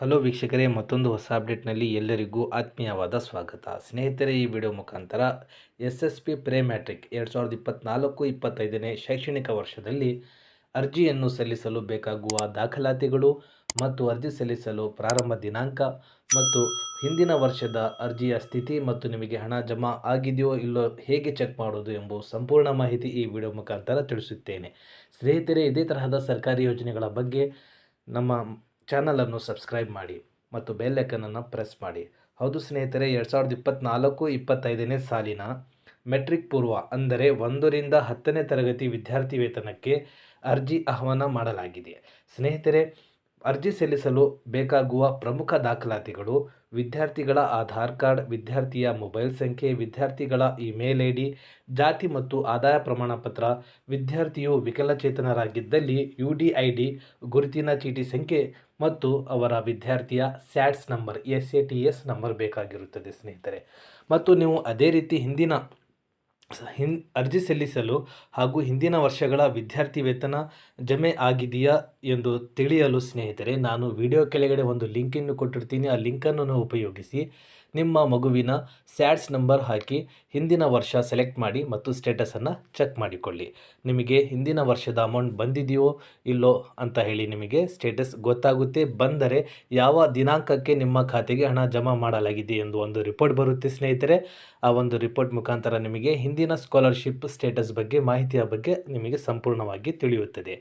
Hello ವೀಕ್ಷಕರೇ, ಮತ್ತೊಂದು ಹೊಸ ಅಪ್ಡೇಟ್ನಲ್ಲಿ ಎಲ್ಲರಿಗೂ ಆತ್ಮೀಯವಾದ ಸ್ವಾಗತ. ಸ್ನೇಹಿತರೆ, ಈ ವಿಡಿಯೋ ಮುಖಾಂತರ S S P pre matric ಎರಡು ಸಾವಿರದ ಇಪ್ಪತ್ತ್ನಾಲ್ಕು ಇಪ್ಪತ್ತೈದನೇ ಶೈಕ್ಷಣಿಕ ವರ್ಷದಲ್ಲಿ ಅರ್ಜಿಯನ್ನು ಸಲ್ಲಿಸಲು ಬೇಕಾಗುವ ದಾಖಲಾತಿಗಳು ಮತ್ತು ಅರ್ಜಿ ಸಲ್ಲಿಸಲು ಪ್ರಾರಂಭ ದಿನಾಂಕ ಮತ್ತು ಹಿಂದಿನ ವರ್ಷದ ಅರ್ಜಿಯ ಸ್ಥಿತಿ ಮತ್ತು ನಿಮಗೆ ಹಣ ಜಮಾ ಆಗಿದೆಯೋ ಇಲ್ಲೋ ಹೇಗೆ ಚೆಕ್ ಮಾಡೋದು ಎಂಬ ಸಂಪೂರ್ಣ ಮಾಹಿತಿ ಈ ವಿಡಿಯೋ ಮುಖಾಂತರ ತಿಳಿಸುತ್ತೇನೆ. ಸ್ನೇಹಿತರೆ, ಇದೇ ತರಹದ ಸರ್ಕಾರಿ ಯೋಜನೆಗಳ ಬಗ್ಗೆ ನಮ್ಮ ಚಾನಲನ್ನು ಸಬ್ಸ್ಕ್ರೈಬ್ ಮಾಡಿ ಮತ್ತು ಬೆಲ್ಲೈಕನನ್ನು ಪ್ರೆಸ್ ಮಾಡಿ. ಹೌದು ಸ್ನೇಹಿತರೆ, ಎರಡು ಸಾವಿರದ ಇಪ್ಪತ್ತ್ನಾಲ್ಕು ಇಪ್ಪತ್ತೈದನೇ ಸಾಲಿನ ಮೆಟ್ರಿಕ್ ಪೂರ್ವ ಅಂದರೆ ಒಂದರಿಂದ ಹತ್ತನೇ ತರಗತಿ ವಿದ್ಯಾರ್ಥಿ ವೇತನಕ್ಕೆ ಅರ್ಜಿ ಆಹ್ವಾನ ಮಾಡಲಾಗಿದೆ. ಸ್ನೇಹಿತರೆ ಅರ್ಜಿ ಸಲ್ಲಿಸಲು ಬೇಕಾಗುವ ಪ್ರಮುಖ ದಾಖಲಾತಿಗಳು, ವಿದ್ಯಾರ್ಥಿಗಳ ಆಧಾರ್ ಕಾರ್ಡ್, ವಿದ್ಯಾರ್ಥಿಯ ಮೊಬೈಲ್ ಸಂಖ್ಯೆ, ವಿದ್ಯಾರ್ಥಿಗಳ ಇಮೇಲ್ ಐ ಡಿ ಜಾತಿ ಮತ್ತು ಆದಾಯ ಪ್ರಮಾಣ ಪತ್ರ ವಿದ್ಯಾರ್ಥಿಯು ವಿಕಲಚೇತನರಾಗಿದ್ದಲ್ಲಿ ಯು ಡಿ ಐ ಡಿ, ಗುರುತಿನ ಚೀಟಿ ಸಂಖ್ಯೆ ಮತ್ತು ಅವರ ವಿದ್ಯಾರ್ಥಿಯ SATS number, S A T S number ಬೇಕಾಗಿರುತ್ತದೆ ಸ್ನೇಹಿತರೆ. ಮತ್ತು ನೀವು ಅದೇ ರೀತಿ ಹಿಂದಿನ ಹಿನ್, ಅರ್ಜಿ ಸಲ್ಲಿಸಲು ಹಾಗೂ ಹಿಂದಿನ ವರ್ಷಗಳ ವಿದ್ಯಾರ್ಥಿ ವೇತನ ಜಮೆ ಆಗಿದೆಯಾ ಎಂದು ತಿಳಿಯಲು ಸ್ನೇಹಿತರೆ, ನಾನು ವಿಡಿಯೋ ಕೆಳಗಡೆ ಒಂದು ಲಿಂಕನ್ನು ಕೊಟ್ಟಿರ್ತೀನಿ. ಆ ಲಿಂಕನ್ನು ಉಪಯೋಗಿಸಿ ನಿಮ್ಮ ಮಗುವಿನ ಸ್ಯಾಟ್ಸ್ ನಂಬರ್ ಹಾಕಿ ಹಿಂದಿನ ವರ್ಷ ಸೆಲೆಕ್ಟ್ ಮಾಡಿ ಮತ್ತು ಸ್ಟೇಟಸನ್ನು ಚೆಕ್ ಮಾಡಿಕೊಳ್ಳಿ. ನಿಮಗೆ ಹಿಂದಿನ ವರ್ಷದ ಅಮೌಂಟ್ ಬಂದಿದೆಯೋ ಇಲ್ಲೋ ಅಂತ ಹೇಳಿ ನಿಮಗೆ ಸ್ಟೇಟಸ್ ಗೊತ್ತಾಗುತ್ತೆ. ಬಂದರೆ ಯಾವ ದಿನಾಂಕಕ್ಕೆ ನಿಮ್ಮ ಖಾತೆಗೆ ಹಣ ಜಮಾ ಮಾಡಲಾಗಿದೆ ಎಂದು ಒಂದು ರಿಪೋರ್ಟ್ ಬರುತ್ತೆ ಸ್ನೇಹಿತರೆ. ಆ ಒಂದು ರಿಪೋರ್ಟ್ ಮುಖಾಂತರ ನಿಮಗೆ ಹಿಂದಿನ ಸ್ಕಾಲರ್ಶಿಪ್ ಸ್ಟೇಟಸ್ ಬಗ್ಗೆ, ಮಾಹಿತಿಯ ಬಗ್ಗೆ ನಿಮಗೆ ಸಂಪೂರ್ಣವಾಗಿ ತಿಳಿಯುತ್ತದೆ.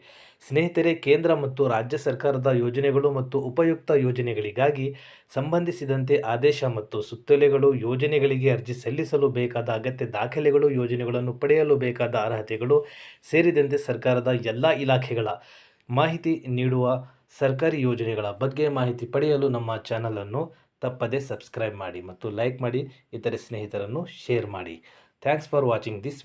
ಸ್ನೇಹಿತರೆ, ಕೇಂದ್ರ ಮತ್ತು ರಾಜ್ಯ ಸರ್ಕಾರದ ಯೋಜನೆಗಳು ಮತ್ತು ಉಪಯುಕ್ತ ಯೋಜನೆಗಳಿಗಾಗಿ ಸಂಬಂಧಿಸಿದಂತೆ ಆದೇಶ ಮತ್ತು ಸುತ್ತೋಲೆಗಳು ಯೋಜನೆಗಳಿಗೆ ಅರ್ಜಿ ಸಲ್ಲಿಸಲು ಬೇಕಾದ ಅಗತ್ಯ ದಾಖಲೆಗಳು, ಯೋಜನೆಗಳನ್ನು ಪಡೆಯಲು ಬೇಕಾದ ಅರ್ಹತೆಗಳು ಸೇರಿದಂತೆ ಸರ್ಕಾರದ ಎಲ್ಲ ಇಲಾಖೆಗಳ ಮಾಹಿತಿ ನೀಡುವ ಸರ್ಕಾರಿ ಯೋಜನೆಗಳ ಬಗ್ಗೆ ಮಾಹಿತಿ ಪಡೆಯಲು ನಮ್ಮ ಚಾನಲನ್ನು ತಪ್ಪದೇ ಸಬ್ಸ್ಕ್ರೈಬ್ ಮಾಡಿ ಮತ್ತು ಲೈಕ್ ಮಾಡಿ ಇತರೆ ಸ್ನೇಹಿತರನ್ನು ಶೇರ್ ಮಾಡಿ. Thanks for watching this